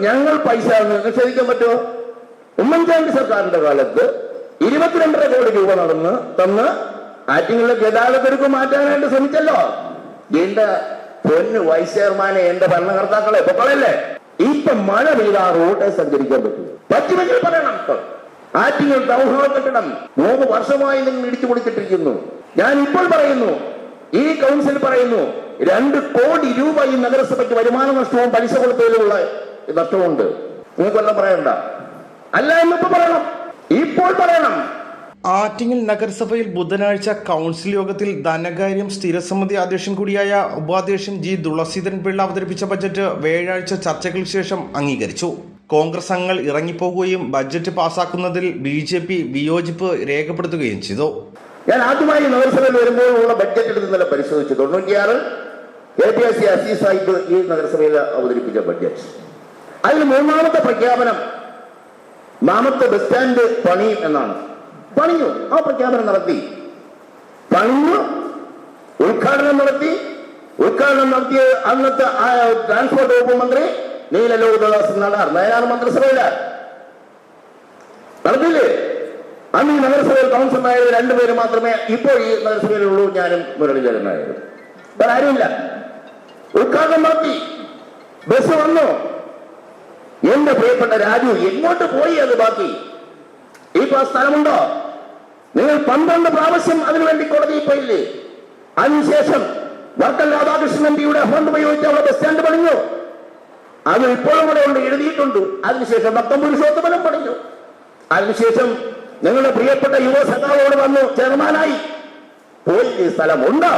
ഞങ്ങൾ പൈസ നിഷേധിക്കാൻ പറ്റുമോ? ഉമ്മൻചാണ്ടി സർക്കാരിന്റെ കാലത്ത് ഇരുപത്തിരണ്ടര കോടി രൂപ നടന്ന് തന്ന് ആറ്റിങ്ങളിലെ ഗതാഗതത്തിற்கு മാറ്റാനായിട്ട് ശ്രമിച്ചല്ലോ. എന്റെ പൊന്ന് വൈസ് ചെയർമാനെ എന്റെ ഭരണകർത്താക്കളെ പൊക്കളല്ലേ ഇപ്പൊ മഴ പെയ്ത ആ റോഡെ സഞ്ചരിക്കാൻ പറ്റും. പറ്റുമെങ്കിൽ പറയണം ആറ്റിങ്ങൾ ടൗൺ ഹാൾ കെട്ടിടം മൂന്ന് വർഷമായി നിങ്ങൾ ഇടിച്ചു കൊടുത്തിട്ടിരിക്കുന്നു ഞാൻ ഇപ്പോൾ പറയുന്നു ഈ കൗൺസിൽ പറയുന്നു രണ്ട് കോടി രൂപ ഈ നഗരസഭയ്ക്ക് വരുമാന നഷ്ടവും പലിശ കൊടുത്തതിലുള്ള നഷ്ടമുണ്ട് നിങ്ങൾക്കൊന്നും പറയണ്ട. അല്ല എന്നിപ്പോ പറയണം. ഇപ്പോൾ പറയണം. ആറ്റിങ്ങൽ നഗരസഭയിൽ ബുധനാഴ്ച കൗൺസിൽ യോഗത്തിൽ ധനകാര്യം സ്ഥിരസമിതി അധ്യക്ഷൻ കൂടിയായ ഉപാധ്യക്ഷൻ ജി തുളസീധരൻ പിള്ള അവതരിപ്പിച്ച ബജറ്റ് വ്യാഴാഴ്ച ചർച്ചകൾക്ക് ശേഷം അംഗീകരിച്ചു. കോൺഗ്രസ് അംഗങ്ങൾ ഇറങ്ങിപ്പോകുകയും ബജറ്റ് പാസാക്കുന്നതിൽ ബി ജെ പി വിയോജിപ്പ് രേഖപ്പെടുത്തുകയും ചെയ്തു. ഞാൻ ആദ്യമായി നഗരസഭയിൽ വരുമ്പോഴുള്ള ബഡ്ജറ്റ് ഇന്നലെ പരിശോധിച്ചു. തൊണ്ണൂറ്റിയാറ് എ പി എസ് സി അസീസായിട്ട് ഈ നഗരസഭയിൽ അവതരിപ്പിച്ച ബഡ്ജറ്റ്. അതിൽ മൂന്നാമത്തെ പ്രഖ്യാപനം നാമത്തെ ബസ് സ്റ്റാൻഡ് പണിയും എന്നാണ്. പണിഞ്ഞു. ആ പ്രഖ്യാപനം നടത്തി. പണിഞ്ഞു. ഉദ്ഘാടനം നടത്തി. ഉദ്ഘാടനം നടത്തിയ അന്നത്തെ ട്രാൻസ്പോർട്ട് വകുപ്പ് മന്ത്രി നീല ലോകദാസ് നടാർ നയനാർ മന്ത്രിസഭയില. നടത്തില്ലേ അന്ന് ഈ നഗരസഭയിൽ കൗൺസിലറായത് രണ്ടുപേര് മാത്രമേ ഇപ്പോൾ ഈ നഗരസഭയിലുള്ളൂ. ഞാനും മുരളീധരൻ നായർ വേറെ ആരുമില്ല. ഉദ്ഘാടനം നടത്തി. ബസ് വന്നു. എന്റെ പ്രിയപ്പെട്ട രാജു എങ്ങോട്ട് പോയി അത് ബാക്കി? ഇപ്പൊ സ്ഥലമുണ്ടോ? നിങ്ങൾ പന്ത്രണ്ട് പ്രാവശ്യം അതിനുവേണ്ടി കോടതിയിൽ പോയില്ലേ? അതിനുശേഷം വർക്കൽ രാധാകൃഷ്ണൻ എംപിയുടെ ഫണ്ട് ഉപയോഗിച്ച് അവിടെ ബസ് സ്റ്റാൻഡ് പണിഞ്ഞു. അത് ഇപ്പോഴും കൂടെ ഉണ്ട് എഴുതിയിട്ടുണ്ട്. അതിനുശേഷം ഭക്തം പുരുഷോത്തമനം പണിഞ്ഞു. അതിനുശേഷം നിങ്ങളുടെ പ്രിയപ്പെട്ട യുവ സഖാവോട് വന്നു ചെയർമാനായി. പോയി ഈ സ്ഥലം? ഉണ്ടോ?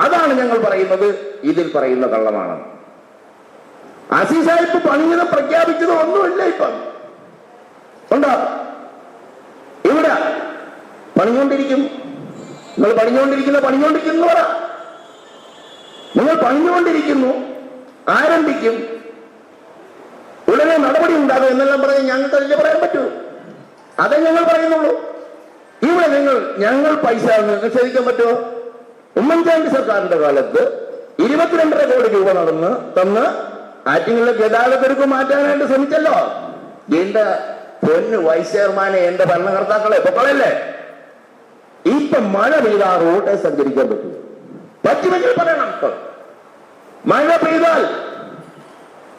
അതാണ് ഞങ്ങൾ പറയുന്നത്. ഇതിൽ പറയുന്ന കള്ളമാണ് അസീസായിപ്പ് പണിഞ്ഞത് പ്രഖ്യാപിച്ചത് ഒന്നുമില്ല ഇപ്പം. ഉണ്ടോ ഇവിടെ പണിഞ്ഞുകൊണ്ടിരിക്കും നിങ്ങൾ പണിഞ്ഞുകൊണ്ടിരിക്കുന്ന പണിഞ്ഞുകൊണ്ടിരിക്കുന്നു പറ. നിങ്ങൾ പണിഞ്ഞുകൊണ്ടിരിക്കുന്നു ആരംഭിക്കും. ഉടനെ നടപടി ഉണ്ടാകും എന്നെല്ലാം പറഞ്ഞ് ഞങ്ങൾക്ക് അതിൽ പറയാൻ പറ്റൂ. അതേ ഞങ്ങൾ പറയുന്നുള്ളൂ. ഇവിടെ നിങ്ങൾ ഞങ്ങൾ പൈസ നിക്ഷേപിക്കാൻ പറ്റുമോ? ഉമ്മൻചാണ്ടി സർക്കാരിന്റെ കാലത്ത് ഇരുപത്തിരണ്ടര കോടി രൂപ നടന്ന് തന്ന് ആറ്റിങ്ങളുടെ ഗതാഗതർക്ക് മാറ്റാനായിട്ട് ശ്രമിച്ചല്ലോ. എന്റെ പൊന്ന് വൈസ് ചെയർമാനെ എന്റെ ഭരണകർത്താക്കളെ പൊക്കളല്ലേ ഇപ്പൊ മഴ പെയ്ത ആ റോഡെ സഞ്ചരിക്കാൻ പറ്റും. പറ്റുമെങ്കിൽ പറയണം മഴ പെയ്താൽ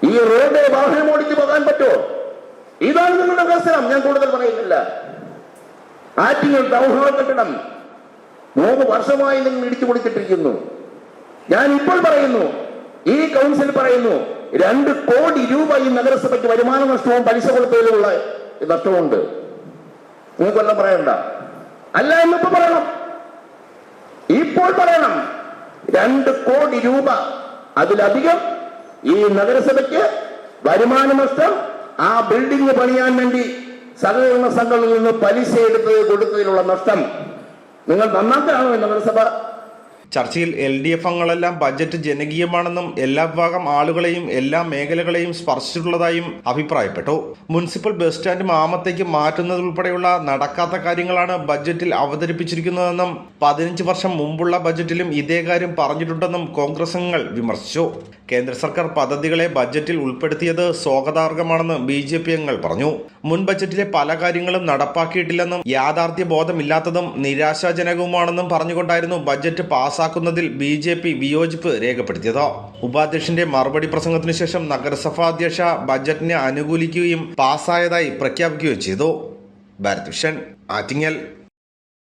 ഈ റോഡ് വാഹനം ഓടിച്ചു പോകാൻ പറ്റുമോ? ഇതാണ് നിങ്ങളുടെ അവസരം. ഞാൻ കൂടുതൽ പറയുന്നില്ല. ആറ്റിങ്ങൾ ടൗൺ ഹാൾ കെട്ടിടം മൂന്ന് വർഷമായി നിങ്ങൾ ഇടിച്ചു കൊടുത്തിട്ടിരിക്കുന്നു ഞാൻ ഇപ്പോൾ പറയുന്നു ഈ കൗൺസിൽ പറയുന്നു രണ്ട് കോടി രൂപ ഈ നഗരസഭയ്ക്ക് വരുമാന നഷ്ടവും പലിശ കൊടുത്തതിലുള്ള നഷ്ടമുണ്ട്. നിങ്ങൾക്കൊന്നും പറയണ്ട. അല്ല എന്നിപ്പോ പറയണം. ഇപ്പോൾ പറയണം. രണ്ട് കോടി രൂപ അതിലധികം ഈ നഗരസഭയ്ക്ക് വരുമാന നഷ്ടം ആ ബിൽഡിംഗ് പണിയാൻ വേണ്ടി സഹകരണ സംഘങ്ങളിൽ നിന്ന് പലിശ എടുത്ത് കൊടുത്തതിലുള്ള നഷ്ടം. നിങ്ങൾ നന്നാക്കാണോ നഗരസഭ ചർച്ചയിൽ എൽ ഡി എഫ് അംഗങ്ങളെല്ലാം ബജറ്റ് ജനകീയമാണെന്നും എല്ലാ വിഭാഗം ആളുകളെയും എല്ലാ മേഖലകളെയും സ്പർശിച്ചിട്ടുള്ളതായും അഭിപ്രായപ്പെട്ടു. മുനിസിപ്പൽ ബസ് സ്റ്റാൻഡ് മാമത്തേക്ക് മാറ്റുന്നതുൾപ്പെടെയുള്ള നടക്കാത്ത കാര്യങ്ങളാണ് ബജറ്റിൽ അവതരിപ്പിച്ചിരിക്കുന്നതെന്നും പതിനഞ്ച് വർഷം മുമ്പുള്ള ബജറ്റിലും ഇതേ കാര്യം പറഞ്ഞിട്ടുണ്ടെന്നും കോൺഗ്രസ് അംഗങ്ങൾ വിമർശിച്ചു. കേന്ദ്ര സർക്കാർ പദ്ധതികളെ ബജറ്റിൽ ഉൾപ്പെടുത്തിയത് സ്വാഗതാർഹമാണെന്ന് ബി ജെ പി അംഗങ്ങൾ പറഞ്ഞു. മുൻ ബജറ്റിലെ പല കാര്യങ്ങളും നടപ്പാക്കിയിട്ടില്ലെന്നും യാഥാർത്ഥ്യ ബോധമില്ലാത്തതും നിരാശാജനകവുമാണെന്നും പറഞ്ഞുകൊണ്ടായിരുന്നു ബജറ്റ് പാസാക്കുന്നതിൽ ബി ജെ പി വിയോജിപ്പ് രേഖപ്പെടുത്തിയത്. ഉപാധ്യക്ഷന്റെ മറുപടി പ്രസംഗത്തിനു ശേഷം നഗരസഭാ അധ്യക്ഷ ബജറ്റിനെ അനുകൂലിക്കുകയും പാസ്സായതായി പ്രഖ്യാപിക്കുകയും ചെയ്തു. ഭാരത് വിഷൻ ആറ്റിങ്ങൽ.